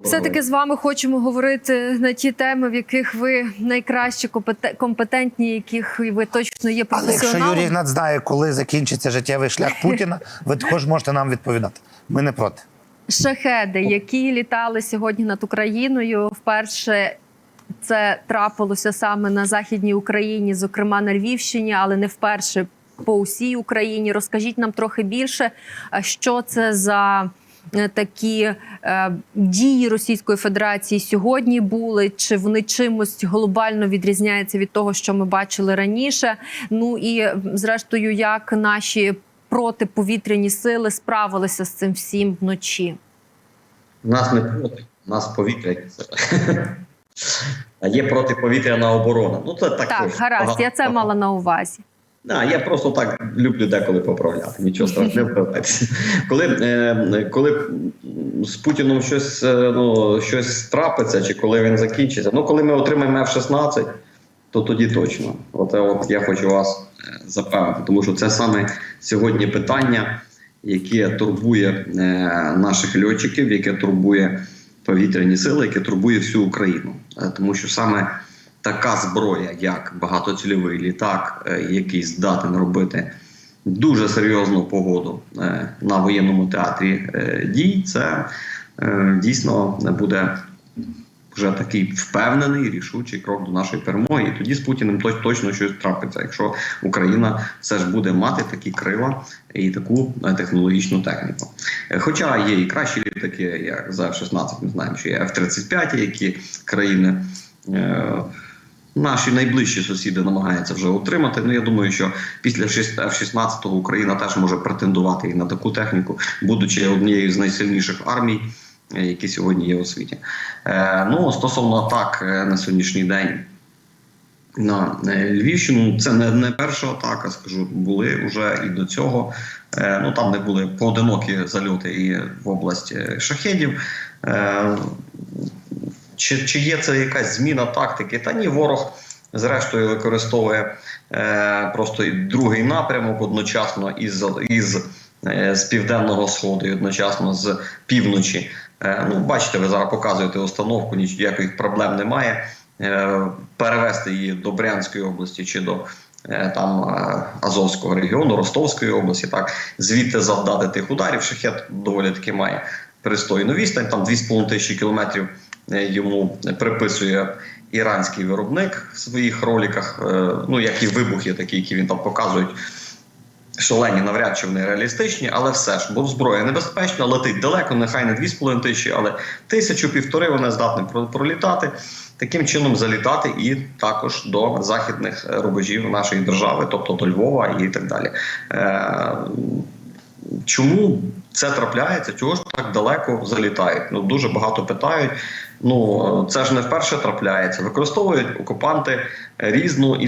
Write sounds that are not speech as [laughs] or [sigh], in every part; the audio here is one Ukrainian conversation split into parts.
Все таки з вами хочемо говорити на ті теми, в яких ви найкраще компетентні, яких ви точно є Але якщо. Юрій Ігнат знає, коли закінчиться життєвий шлях Путіна, ви також можете нам відповідати. Ми не проти. Шахеди, які літали сьогодні над Україною, вперше це трапилося саме на західній Україні, зокрема на Львівщині, але не вперше по усій Україні. Розкажіть нам трохи більше, що це за такі е, дії Російської Федерації сьогодні були, чи вони чимось глобально відрізняються від того, що ми бачили раніше? Ну і зрештою, як наші протиповітряні сили справилися з цим всім вночі? У Нас не проти, нас повітряні сили. [laughs] А є протиповітряна оборона. Ну це також. Так, гаразд, я це мала на увазі. Да, я просто так люблю деколи поправляти. Нічого страшного, не вправляйтеся. Коли, е, коли з Путіном щось, е, ну, щось трапиться, чи коли він закінчиться, ну коли ми отримаємо F-16, то тоді точно. От, от я хочу вас е, запевнити, тому що це саме сьогодні питання, яке турбує е, наших льотчиків, яке турбує повітряні сили, яке турбує всю Україну. Е, Тому що саме така зброя, як багатоцільовий літак, е, який здатен робити дуже серйозну погоду е, на воєнному театрі е, дій, це дійсно буде вже такий впевнений рішучий крок до нашої перемоги. І тоді з Путіним точно щось трапиться, якщо Україна все ж буде мати такі крила і таку технологічну техніку. Хоча є і кращі літаки, як за F-16, ми знаємо, що є F-35, які країни. Е, Наші найближчі сусіди намагаються вже отримати. Ну я думаю, що після F-16 Україна теж може претендувати і на таку техніку, будучи однією з найсильніших армій, е, які сьогодні є у світі. Е, ну стосовно атак е, на сьогоднішній день на е, Львівщину, це не, не перша атака, скажу, були вже і до цього. Е, ну там не були поодинокі зальоти і в область е, шахедів. Чи, чи є це якась зміна тактики? Та ні, ворог зрештою використовує е, просто другий напрямок одночасно із, із е, з південного сходу і одночасно з півночі. Е, ну, бачите, ви зараз показуєте установку, ніяких проблем немає. Е, перевести її до Брянської області чи до е, там е, Азовського регіону, Ростовської області, так звідти завдати тих ударів. Шахет доволі таки має пристойну відстань, там 2,5 тисячі кілометрів йому приписує іранський виробник в своїх роликах. Е, Ну як і вибухи, такі, які він там показують. Шалені навряд чи вони реалістичні, але все ж, бо зброя небезпечна, летить далеко, нехай не 2,5 тисячі, але тисячу півтори вони здатні пролітати, таким чином залітати і також до західних е, рубежів нашої держави, тобто до Львова і так далі. Е, Чому це трапляється? Чого ж так далеко залітають? Ну дуже багато питають. Ну це ж не вперше трапляється. Використовують окупанти різну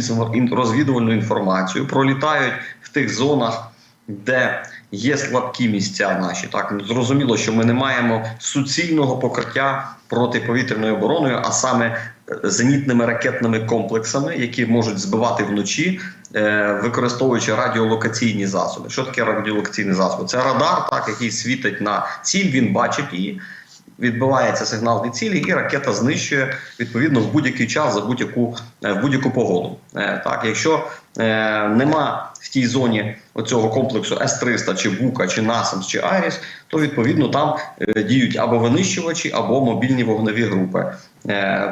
розвідувальну інформацію, пролітають в тих зонах, де є слабкі місця наші. Так зрозуміло, що ми не маємо суцільного покриття протиповітряною обороною, а саме е, зенітними ракетними комплексами, які можуть збивати вночі, е, використовуючи радіолокаційні засоби. Що таке радіолокаційні засоби? Це радар, так який світить на ціль, він бачить її. Відбивається сигнал від цілі, і ракета знищує відповідно в будь-який час за будь-яку е, в будь-яку погоду. Е, Так, якщо е, нема в тій зоні оцього комплексу С-300, чи Бука, чи Насамс, чи Айріс, то відповідно там діють або винищувачі, або мобільні вогневі групи.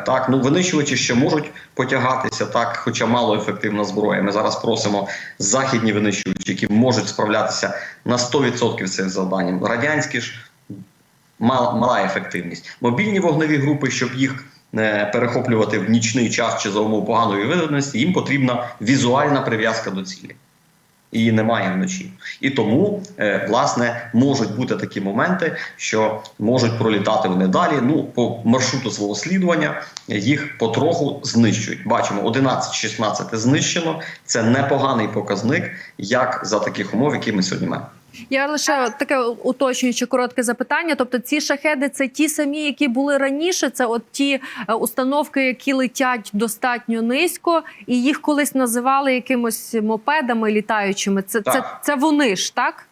Так, ну винищувачі ще можуть потягатися, так, хоча мало ефективна зброя. Ми зараз просимо західні винищувачі, які можуть справлятися на 100% з цим завданням. Радянські ж мала, ефективність. Мобільні вогневі групи, щоб їх е, перехоплювати в нічний час чи за умов поганої видимості, їм потрібна візуальна прив'язка до цілі. Її немає вночі. І тому, е, власне, можуть бути такі моменти, що можуть пролітати вони далі. Ну, по маршруту свого слідування їх потроху знищують. Бачимо, 11-16 знищено. Це непоганий показник, як за таких умов, які ми сьогодні маємо. Я лише таке уточнююче коротке запитання. Тобто, ці шахеди це ті самі, які були раніше. Це от ті е, установки, які летять достатньо низько, і їх колись називали якимось мопедами літаючими. Це, це, це вони ж так?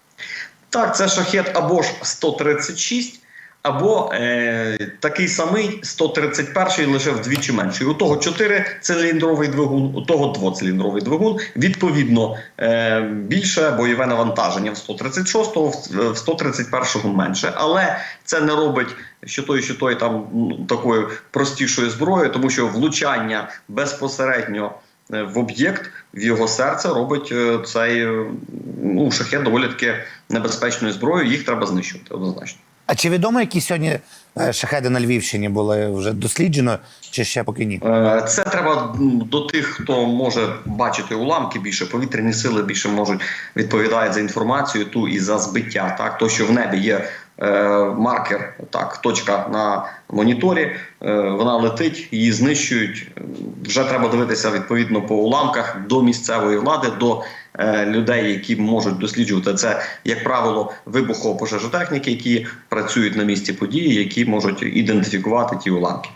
Так, це шахет або ж 136, або е, такий самий 131 лише вдвічі менший. У того 4-циліндровий двигун, у того двоциліндровий двигун. Відповідно, е, більше бойове навантаження в 136-го, в- в 131-го менше. Але це не робить що той, що той там ну, такою простішою зброєю, тому що влучання безпосередньо е, в об'єкт в його серце робить е, цей ну, шахет доволі таки небезпечною зброєю. Їх треба знищувати однозначно. А чи відомо, які сьогодні е, шахеди на Львівщині були вже досліджено, чи ще поки ні? Е, Це треба до тих, хто може бачити уламки більше, повітряні сили більше можуть відповідають за інформацію ту і за збиття. Так, то що в небі є е, маркер, так, точка на моніторі, вона летить, її знищують. Вже треба дивитися відповідно по уламках до місцевої влади, до людей, які можуть досліджувати це, як правило, вибухово-пожежотехніки, які працюють на місці події, які можуть ідентифікувати ті уламки.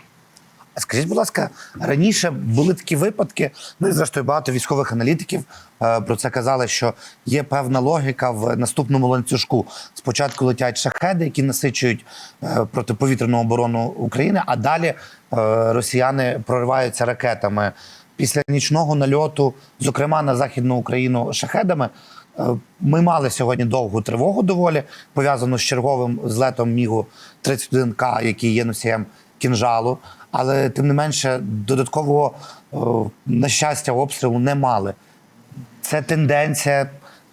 Скажіть, будь ласка, раніше були такі випадки. Ну і зрештою багато військових аналітиків е, про це казали, що є певна логіка в наступному ланцюжку. Спочатку летять шахеди, які насичують е, протиповітряну оборону України, а далі е, росіяни прориваються ракетами. Після нічного нальоту, зокрема на західну Україну шахедами. е, Ми мали сьогодні довгу тривогу доволі пов'язану з черговим злетом Мігу 31К, який є носієм кінжалу. Але тим не менше, додаткового на щастя обстрілу не мали. Це тенденція.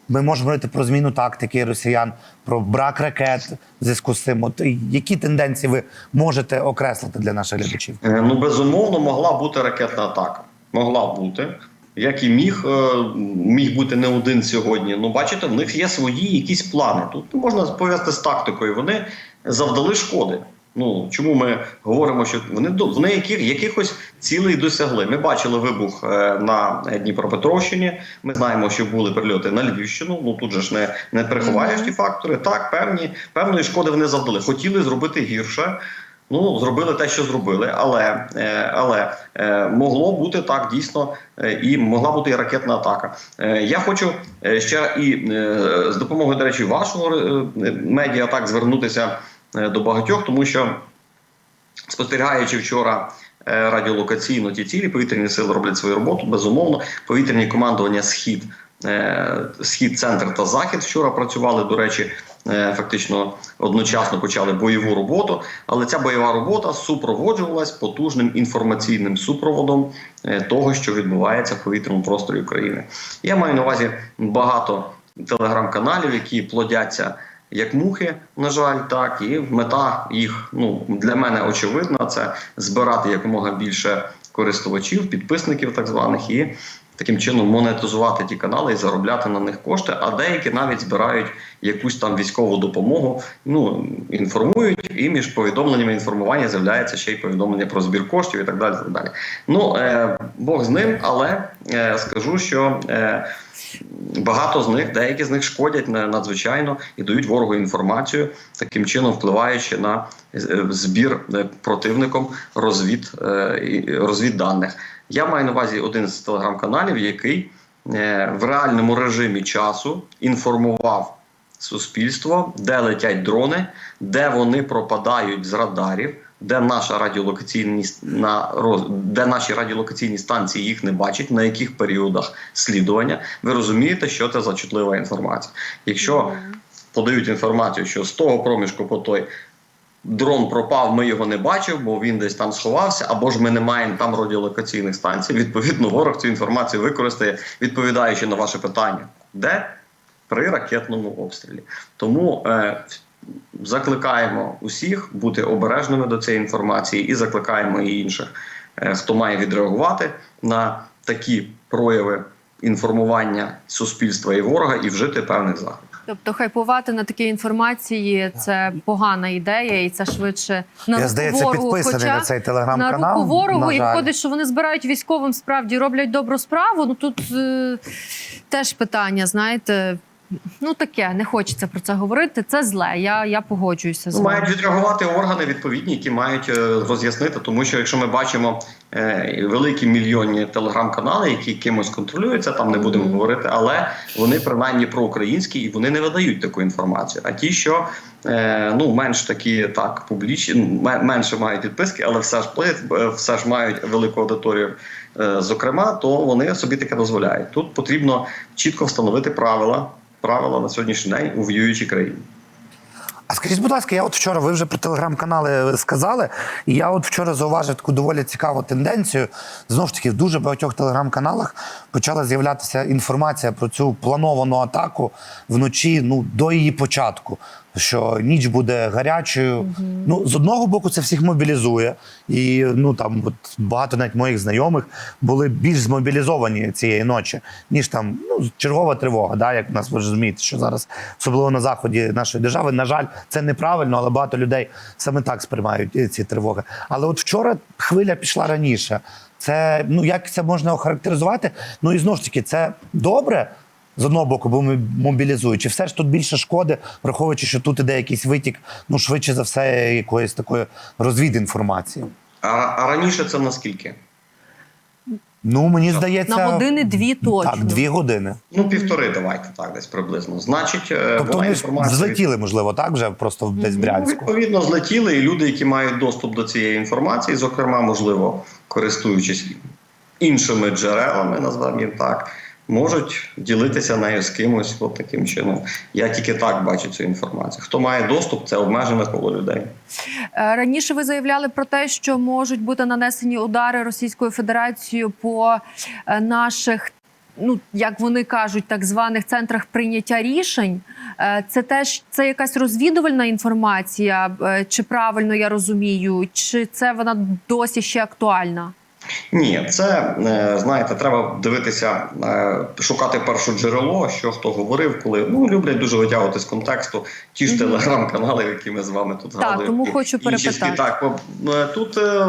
Ми можемо говорити про зміну тактики росіян, про брак ракет в зв'язку з цим. От які тенденції ви можете окреслити для наших глядачів? Е, Ну, безумовно, могла бути ракетна атака. Могла бути. Як і міг, е, міг бути не один сьогодні. Ну, бачите, в них є свої якісь плани. Тут можна пов'язати з тактикою. Вони завдали шкоди. Ну чому ми говоримо, що вони вони яких, якихось цілей досягли? Ми бачили вибух е, на Дніпропетровщині. Ми знаємо, що були прильоти на Львівщину. Ну тут же ж не, не приховаєш ті фактори. Так, певні певної шкоди вони завдали. Хотіли зробити гірше. Ну, зробили те, що зробили, але, е, але е, могло бути так дійсно, е, і могла бути і ракетна атака. Я хочу ще і з допомогою, до речі, вашого медіа так звернутися до багатьох, тому що спостерігаючи вчора радіолокаційно ті цілі, повітряні сили роблять свою роботу. Безумовно, повітряні командування Схід, Схід, центр та захід вчора працювали. До речі, е, фактично одночасно почали бойову роботу. Але ця бойова робота супроводжувалась потужним інформаційним супроводом е, того, що відбувається в повітряному просторі України. Я маю на увазі багато телеграм-каналів, які плодяться як мухи, на жаль, так і мета їх ну для мене очевидна це збирати якомога більше користувачів, підписників, так званих, і таким чином монетизувати ті канали і заробляти на них кошти. А деякі навіть збирають якусь там військову допомогу. Ну інформують, і між повідомленнями інформування з'являється ще й повідомлення про збір коштів і так далі. Так далі. Ну е, Бог з ним, але е, скажу, що. Е, Багато з них, деякі з них шкодять надзвичайно і дають ворогу інформацію, таким чином впливаючи на е, збір е, противником розвід, е, розвідданих. Я маю на увазі один з телеграм-каналів, який е, в реальному режимі часу інформував суспільство, де летять дрони, де вони пропадають з радарів. Де наша радіолокаційні на де наші радіолокаційні станції їх не бачать, на яких періодах слідування, ви розумієте, що це за чутлива інформація. Якщо подають інформацію, що з того проміжку по той дрон пропав, ми його не бачив, бо він десь там сховався, або ж ми не маємо там радіолокаційних станцій. Відповідно, ворог цю інформацію використає, відповідаючи на ваше питання, де при ракетному обстрілі. Тому е, закликаємо усіх бути обережними до цієї інформації і закликаємо і інших, е, хто має відреагувати на такі прояви інформування суспільства і ворога і вжити певних заходів. Тобто хайпувати на такій інформації це погана ідея, і це швидше на Я руку здається, ворогу. підписаний Хоча на цей телеграм-канал. руку ворогу, на і виходить, що вони збирають військовим справді роблять добру справу. Ну тут е, теж питання, знаєте. Ну таке, не хочеться про це говорити. Це зле. Я, я погоджуюся з Ну, вами. мають відреагувати органи відповідні, які мають е, роз'яснити, тому що якщо ми бачимо е, великі мільйонні телеграм-канали, які кимось контролюються, там не будемо Мгм. говорити, але вони принаймні проукраїнські і вони не видають таку інформацію. А ті, що е, ну менш такі так публічні, менше мають відписки, але все ж все ж мають велику аудиторію. Зокрема, то вони собі таке дозволяють. Тут потрібно чітко встановити правила, правила на сьогоднішній день у воюючій країні. А скажіть, будь ласка, я от вчора, ви вже про телеграм-канали сказали, і я от вчора зауважив таку доволі цікаву тенденцію. Знову ж таки, в дуже багатьох телеграм-каналах почала з'являтися інформація про цю плановану атаку вночі, ну до її початку. Що ніч буде гарячою. Ну, з одного боку, це всіх мобілізує. І ну там от багато навіть моїх знайомих були більш змобілізовані цієї ночі, ніж там ну, чергова тривога. Да, як нас ви розумієте, що зараз, особливо на заході нашої держави, на жаль, це неправильно, але багато людей саме так сприймають е, ці тривоги. Але от вчора хвиля пішла раніше. Це ну як це можна охарактеризувати? Ну і знову ж таки, це добре. З одного боку, бо ми мобілізують. Чи все ж тут більше шкоди, враховуючи, що тут іде якийсь витік, ну швидше за все, якоїсь такої розвідінформації. А, а раніше це наскільки? Ну мені здається, На години дві точно. так, дві години. Ну, півтори, давайте так, десь приблизно. Значить, е, Тобто ж інформація. взлетіли, можливо, так вже просто десь в Ну, Брянську. відповідно, злетіли, і люди, які мають доступ до цієї інформації, зокрема, можливо, користуючись іншими джерелами, назвемо їм так, можуть ділитися нею з кимось от таким чином. Я тільки так бачу цю інформацію. Хто має доступ, це обмежене коло людей. Е, Раніше ви заявляли про те, що можуть бути нанесені удари Російською Федерацією по е, наших. Ну, як вони кажуть, так званих центрах прийняття рішень, Е, це теж це якась розвідувальна інформація, чи правильно я розумію, чи це вона досі ще актуальна? Ні, це е, знаєте, треба дивитися, е, шукати перше джерело, що хто говорив, коли ну люблять дуже витягувати з контексту ті ж Мгм. телеграм-канали, які ми з вами тут Так, згадуємо. тому хочу перепитати. Так, е, тут е,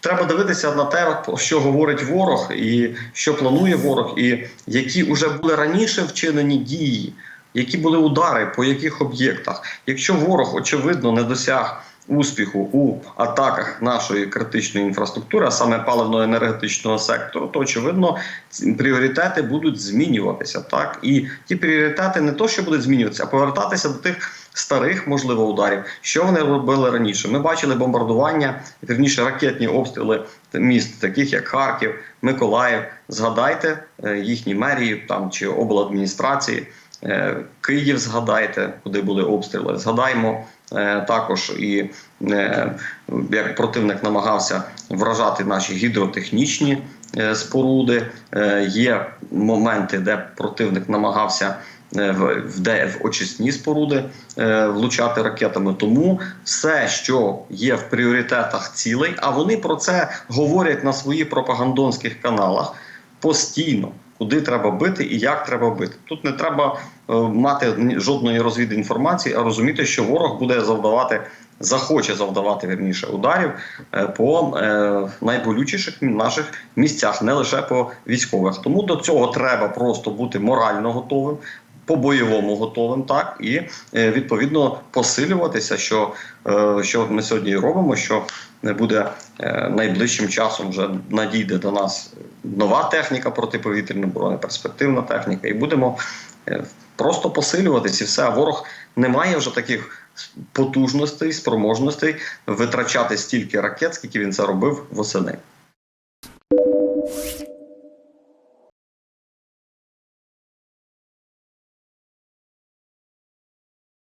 треба дивитися на те, що говорить ворог, і що планує ворог, і які вже були раніше вчинені дії, які були удари, по яких об'єктах. Якщо ворог очевидно не досяг. Успіху у атаках нашої критичної інфраструктури, а саме паливно-енергетичного сектору, то очевидно пріоритети будуть змінюватися. Так і ті пріоритети не то, що будуть змінюватися, а повертатися до тих старих, можливо, ударів, що вони робили раніше. Ми бачили бомбардування, вірніше ракетні обстріли міст, таких як Харків, Миколаїв. Згадайте е, їхні мерії там чи обладміністрації. Е, Київ згадайте, куди були обстріли. Згадаймо також і е, як противник намагався вражати наші гідротехнічні е, споруди. Е, Є моменти, де противник намагався е, в, де, в очисні споруди е, влучати ракетами. Тому все, що є в пріоритетах цілей, а вони про це говорять на своїх пропагандонських каналах постійно. Куди треба бити і як треба бити. Тут не треба е, мати жодної розвідінформації, а розуміти, що ворог буде завдавати, захоче завдавати верніше ударів е, по е, найболючіших наших місцях, не лише по військових. Тому до цього треба просто бути морально готовим. По бойовому готовим, так і е, відповідно посилюватися, що, е, що ми сьогодні робимо, що не буде е, найближчим часом вже надійде до нас нова техніка протиповітряної оборони, перспективна техніка, і будемо просто посилюватись і все. А ворог не має вже таких потужностей, спроможностей витрачати стільки ракет, скільки він це робив восени.